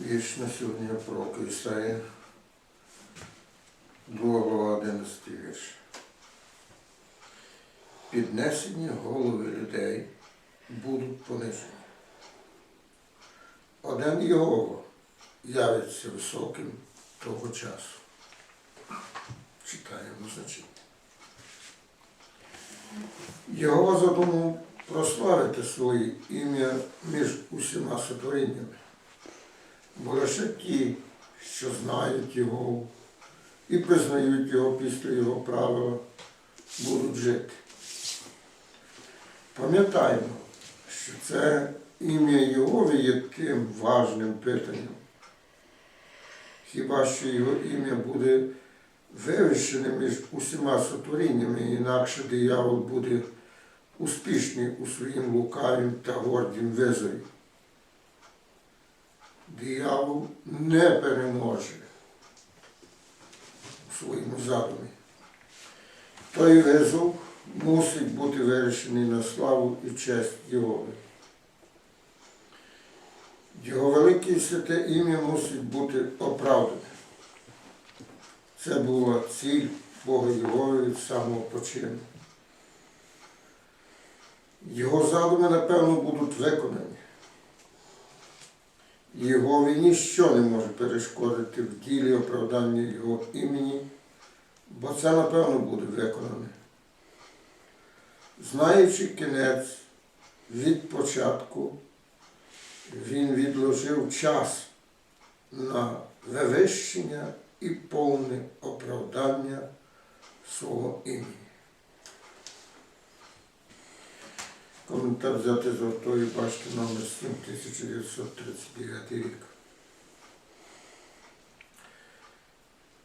Вірш на сьогодні пророка Ісаї, 2 глава 11 вірш. Піднесені голови людей будуть понижені. Один Його явиться високим того часу. Читаємо значення. Його задумав прославити своє ім'я між усіма сотворіннями. Бо лише ті, що знають його і признають його після його правила, будуть жити. Пам'ятаємо, що це ім'я Єгови є тим важним питанням. Хіба що його ім'я буде вивищене між усіма сотворіннями, інакше диявол буде успішний у своїм лукавім та гордім визові. Диявол не переможе у своєму задумі. Той визов мусить бути вирішений на славу і честь Єгови. Його велике і святе ім'я мусить бути оправдане. Це була ціль Бога Єгови від самого почину. Його задуми, напевно, будуть виконані. Єгові ніщо не може перешкодити в ділі оправдання Його імені, бо це, напевно, буде виконане. Знаючи кінець від початку, він відложив час на вивищення і повне оправдання свого імені. Коментар взяти з ортої башти номер 7 1939 рік.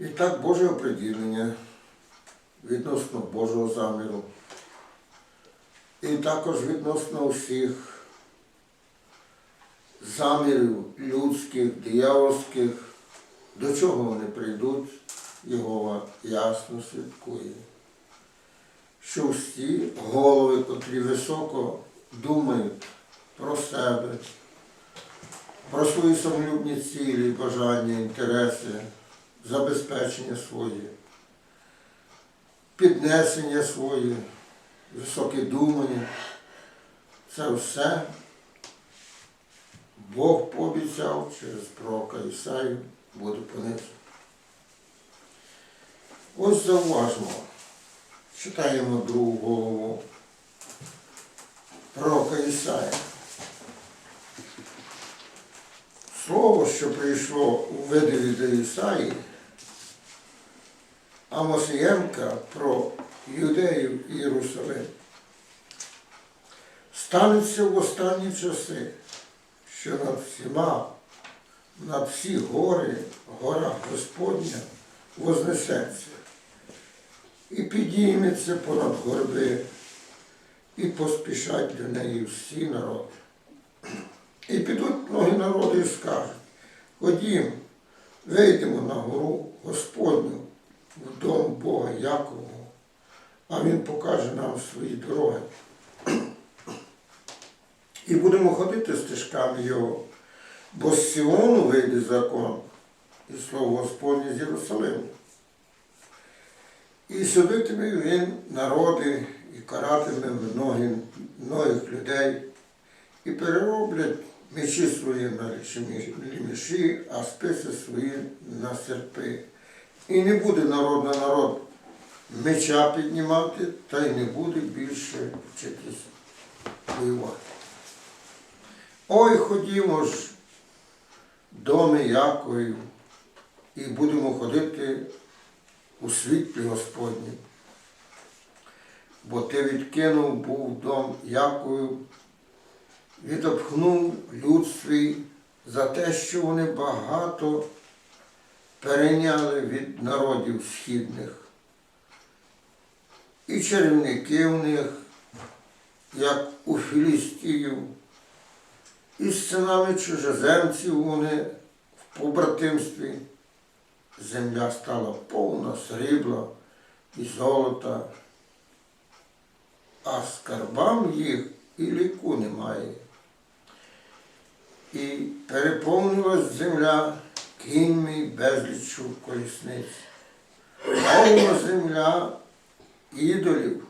І так Боже оприділення відносно Божого заміру. І також відносно усіх замірів людських, диявольських, до чого вони прийдуть, Його ясно свідкує що всі голови, котрі високо думають про себе, про свої самолюбні цілі, бажання, інтереси, забезпечення своє, піднесення своє, високе думання, це все Бог пообіцяв через пророка Ісаю буде понесено. Ось зауважмо. Читаємо другу голову пророка Ісая. Слово, що прийшло у видиві до Ісаї, Амосієнка про Юдею і Єрусалим. Станеться в останні часи, що над всіма, над всі гори, гора Господня вознесеться і підійметься понад горби, і поспішать до неї всі народи. І підуть многі народи і скажуть, ходімо, вийдемо на гору Господню в дом Бога Якового, а Він покаже нам свої дороги. І будемо ходити стежками Його, бо з Сіону вийде закон, і слово Господнє з Єрусалиму. І судитиме він народи і каратиме многих, людей, і перероблять мечі свої на ліміші, а списи свої на серпи. І не буде народ на народ меча піднімати, та й не буде більше вчитись воювати. Ой, ходімо ж, доми Яковів, і будемо ходити у світлі Господнім. Бо ти відкинув був дом Яковів, відопхнув люд свій за те, що вони багато перейняли від народів східних. І чарівники в них, як у Філістію, і з синами чужеземців вони в побратимстві земля стала повна срібла і золота, а скарбам їх і ліку немає. І переповнилась земля кіньми й безліччю колісниць. Повна земля ідолів.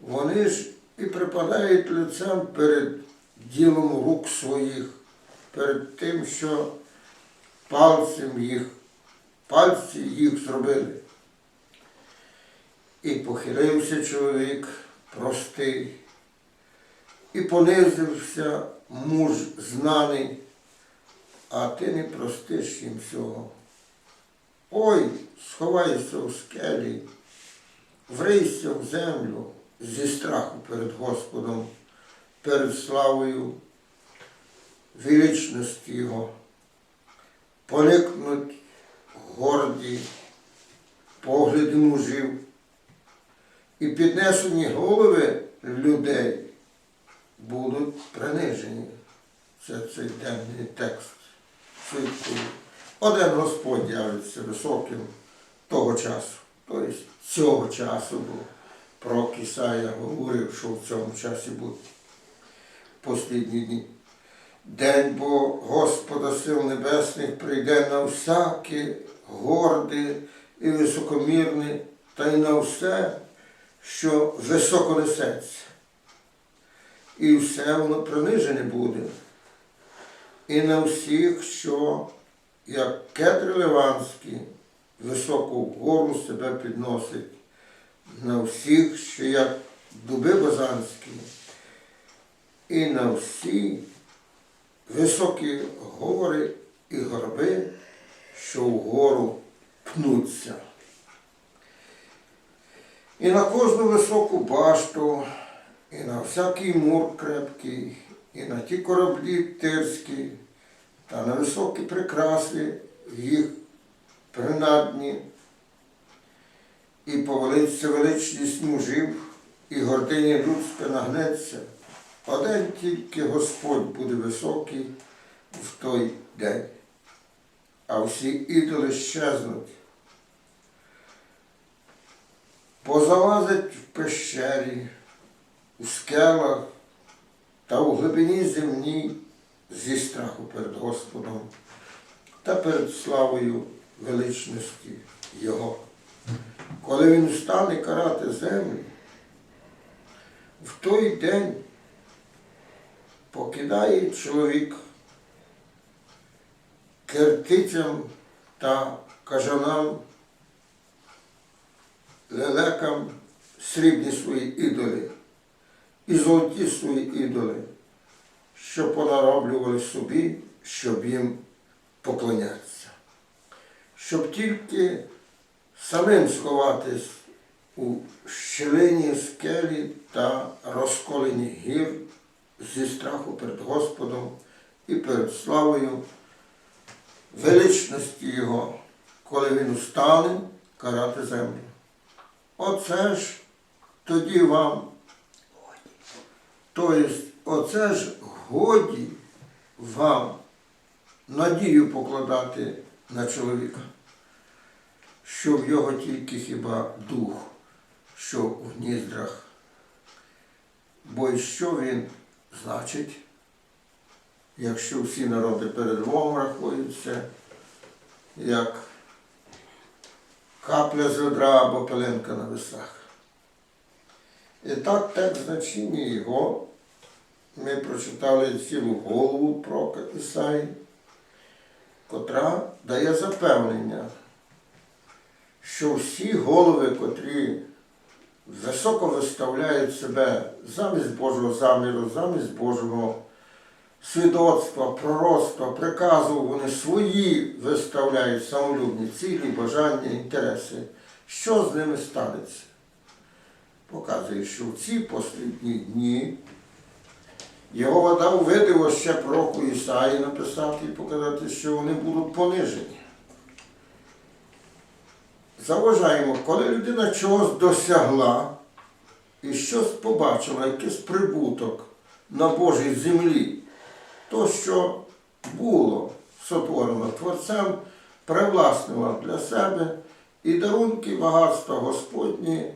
Вони ж і припадають лицем перед ділом рук своїх, перед тим, що пальцем їх, пальці їх зробили. І похилився чоловік простий, і понизився муж знаний, а ти не простиш їм цього. Ой, сховайся у скелі, врийся в землю зі страху перед Господом, перед славою величності Його. Поникнуть горді погляди мужів і піднесені голови людей будуть принижені. Це цей денний текст. Свідкує. Один Господь явиться високим того часу, тобто цього часу, бо пророк Ісая говорив, що в цьому часі буде послідні дні. День бо Господа сил небесних прийде на всяке горде і високомірне, та й на все, що високо несеться. І все воно принижене буде. І на всіх, що, як кедри ливанські, високо вгору себе підносить, на всіх, що як дуби базанські, і на всі високі гори і горби, що вгору пнуться. І на кожну високу башту, і на всякий мур крепкий, і на ті кораблі тирські, та на високі прикраси їх принадні, і повелиться величність мужів, і гординя людська нагнеться. Один тільки Господь буде високий в той день, а всі ідоли щезнуть. Позалазить в пещері, у скелах та у глибині земній зі страху перед Господом та перед славою величності Його. Коли він стане карати землю, в той день покидає чоловік киртицям та кажанам, лелекам срібні свої ідоли і золоті свої ідоли, що понароблювали собі, щоб їм поклонятися, щоб тільки самим сховатись у щелині скелі та розколені гір зі страху перед Господом і перед славою величності Його, коли він устане карати землю. Оце ж тоді вам, тобто, оце ж годі вам надію покладати на чоловіка, що в його тільки хіба дух, що в ніздрах. Бо й що він значить, якщо всі народи перед Львом рахуються, як капля з ведра або пеленка на весах. І так текст значення його. Ми прочитали цілу голову про Ісаї, котра дає запевнення, що всі голови, котрі високо виставляють себе замість Божого заміру, замість Божого свідоцтва, пророцтва, приказу, вони свої виставляють самолюбні цілі, бажання, інтереси. Що з ними станеться? Показує, що в ці послідні дні його дав видиво ще пророку Ісаї написати і показати, що вони будуть понижені. Заважаємо, коли людина чогось досягла і щось побачила, якийсь прибуток на Божій землі, то, що було сотворено Творцем, привласнила для себе і дарунки багатства Господні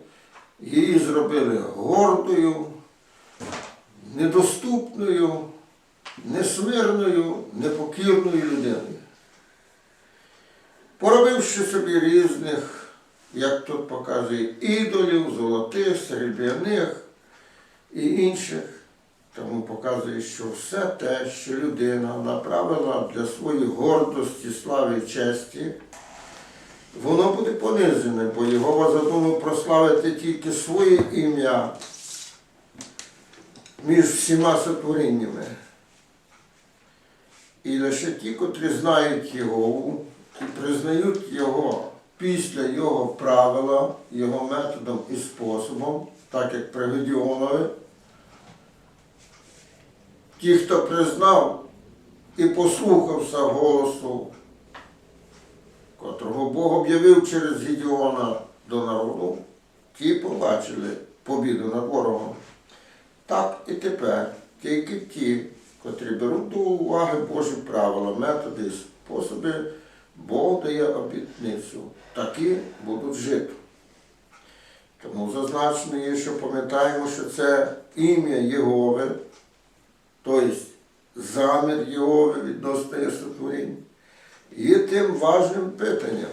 її зробили гордою, недоступною, несмирною, непокірною людиною. Поробивши собі різних, як тут показує, ідолів, золотих, серебряних і інших, тому показує, що все те, що людина направила для своєї гордості, слави і честі, воно буде понизене, бо Його задумав прославити тільки своє ім'я між всіма сотворіннями. І лише ті, котрі знають Його і признають Його після Його правила, Його методом і способом, так як при Гедеонові, ті, хто признав і послухався голосу, котрого Бог об'явив через Гедеона до народу, ті побачили побіду над ворогом. Так і тепер тільки ті, котрі беруть до уваги Божі правила, методи способи, Бог дає обітницю, такі будуть жити. Тому зазначено є, що пам'ятаємо, що це ім'я Єгови, тобто замір Єгови відносно її сотворінь, є тим важним питанням.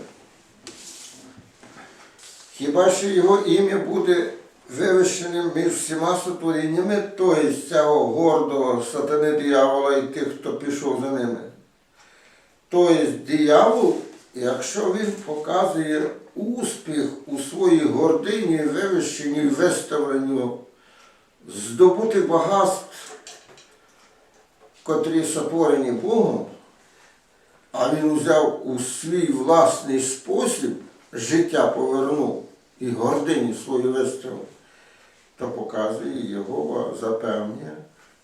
Хіба що його ім'я буде вивищеним між всіма сотворіннями, тобто цього гордого сатани диявола і тих, хто пішов за ними. Тобто диявол, якщо він показує успіх у своїй гордині, вивищенні, виставленню, здобути багатств, котрі сотворені Богом, а він взяв у свій власний спосіб життя повернув і гордині свою виставив, то показує Єгова запевнення,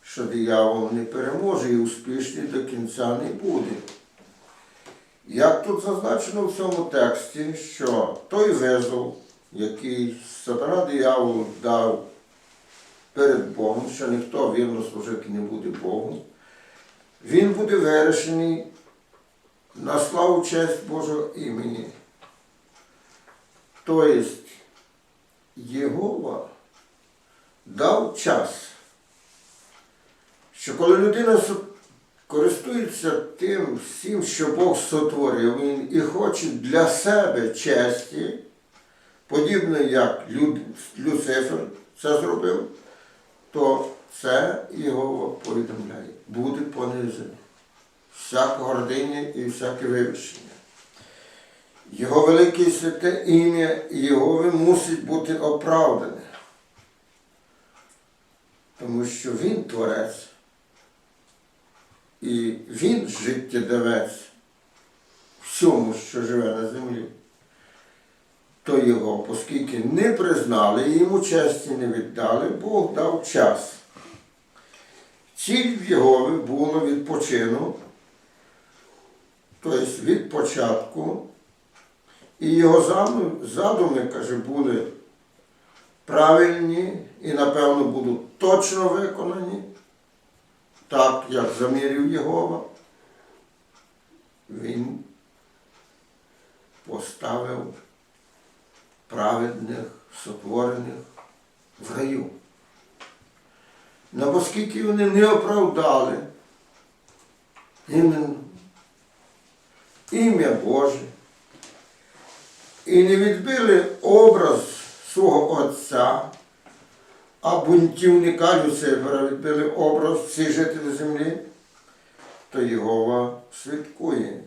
що диявол не переможе і успішний до кінця не буде. Як тут зазначено в цьому тексті, що той визов, який сатана диявол дав перед Богом, що ніхто вірно служити не буде Богу, він буде вирішений на славу честь Божого імені. Тобто Єгова дав час, що коли людина користується тим всім, що Бог сотворив, він і хоче для себе честі, подібно як Люцифер це зробив, то це Єгова повідомляє, буде понижений. Всяке гординя і всяке вивищення. Його велике святе ім'я Єгови мусить бути оправдане. Тому що Він творець. І Він життєдавець всьому, що живе на землі. То його, оскільки не признали йому честі не віддали, Бог дав час. Ціль в Єгови було відпочину, тобто від початку. І його задуми, каже, були правильні і, напевно, будуть точно виконані, так, як замірів Єгова. Він поставив праведних, сотворених в раю. Но оскільки вони не оправдали іменно ім'я Боже, і не відбили образ свого Отця, а бунтівника Люцифера відбили образ всіх жителів землі, то Єгова свідкує,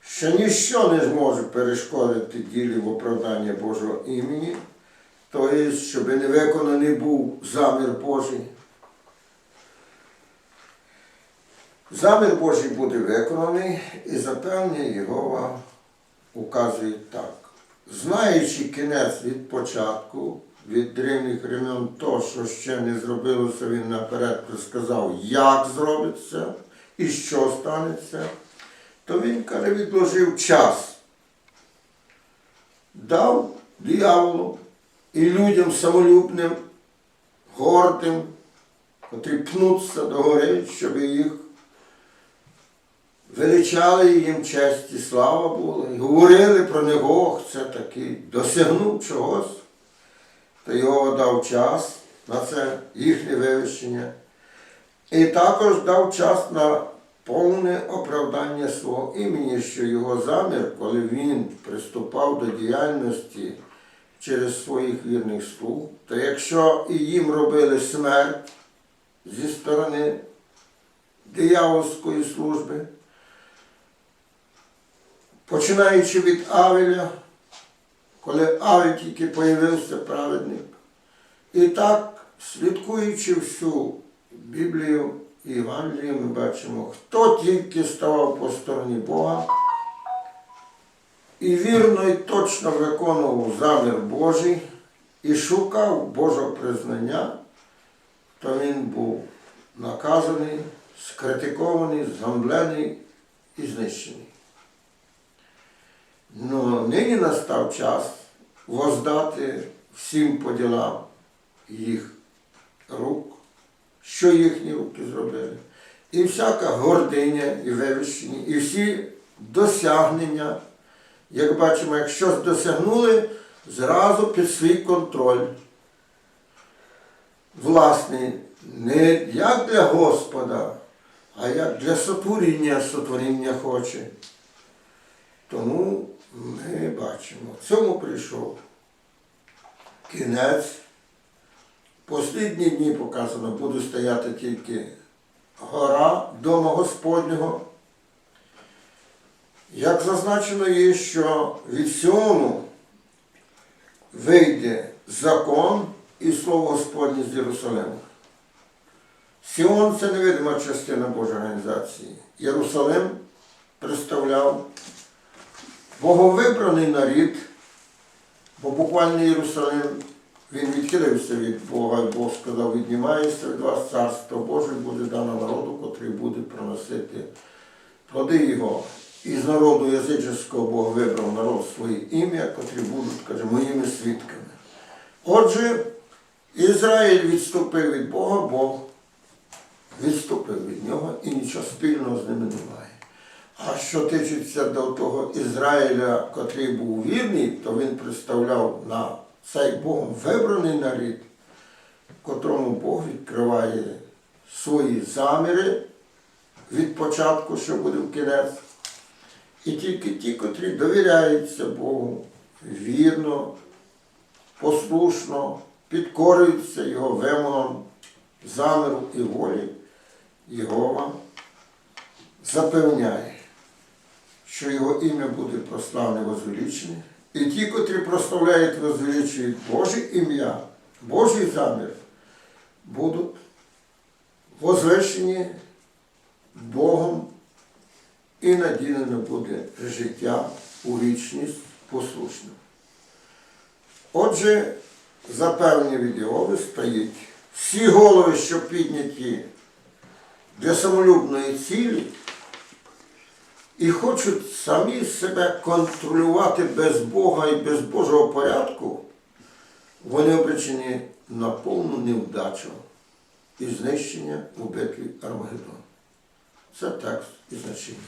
що ніщо не зможе перешкодити ділі в оправдання Божого імені, тобто, щоб не виконаний був замір Божий. Замір Божий буде виконаний і запевнення Єгова указує так. Знаючи кінець від початку, від древніх времен, то, що ще не зробилося, він наперед сказав, як зробиться і що станеться, то він, каже, відложив час. Дав дияволу і людям самолюбним, гордим, котрі пнуться до гори, щоб їх величали їм честь і слава була, і говорили про нього, ох, це такий досягнув чогось, то його дав час на це їхнє вивищення. І також дав час на повне оправдання свого імені, що його замір, коли він приступав до діяльності через своїх вірних слуг, то якщо і їм робили смерть зі сторони диявольської служби, починаючи від Авеля, коли Авель тільки появився праведник, і так, слідкуючи всю Біблію і Євангелію, ми бачимо, хто тільки ставав по стороні Бога і вірно і точно виконував замір Божий і шукав Божого признання, то він був наказаний, скритикований, згамблений і знищений. Ну, нині настав час воздати всім по ділам їх рук, що їхні руки зробили. І всяка гординя і вивищення, і всі досягнення, як бачимо, як щось досягнули, зразу під свій контроль. Власний, не як для Господа, а як для сотворіння, сотворіння хоче. Тому ми бачимо, в цьому прийшов кінець. Послідні дні показано, буде стояти тільки гора Дома Господнього. Як зазначено є, що від Сіону вийде закон і слово Господнє з Єрусалиму. Сіон це невидима частина Божої організації. Єрусалим представляв боговибраний нарід, бо буквально Єрусалим він відхилився від Бога, і Бог сказав, віднімається від вас царство Боже, буде дано народу, котрий буде приносити плоди його. І з народу язичського Бог вибрав народ своє ім'я, котрі будуть, каже, моїми свідками. Отже, Ізраїль відступив від Бога, Бог відступив від нього і нічого спільного з ними немає. А що тичиться до того Ізраїля, котрий був вірний, то він представляв на цей Богом вибраний нарід, котрому Бог відкриває свої заміри від початку, що буде в кінець. І тільки ті, котрі довіряються Богу, вірно, послушно, підкорюються Його вимогам, заміру і волі, Єгова запевняє, що його ім'я буде прославне возвеличене. І ті, котрі прославляють, возвеличують Боже ім'я, Божий замір, будуть возвищені Богом і наділено буде життя у вічність послушним. Отже, запевнення від Єгови стоїть всі голови, що підняті для самолюбної цілі, і хочуть самі себе контролювати без Бога і без Божого порядку, вони обречені на повну невдачу і знищення у битві Армагеддон. Це текст і значення.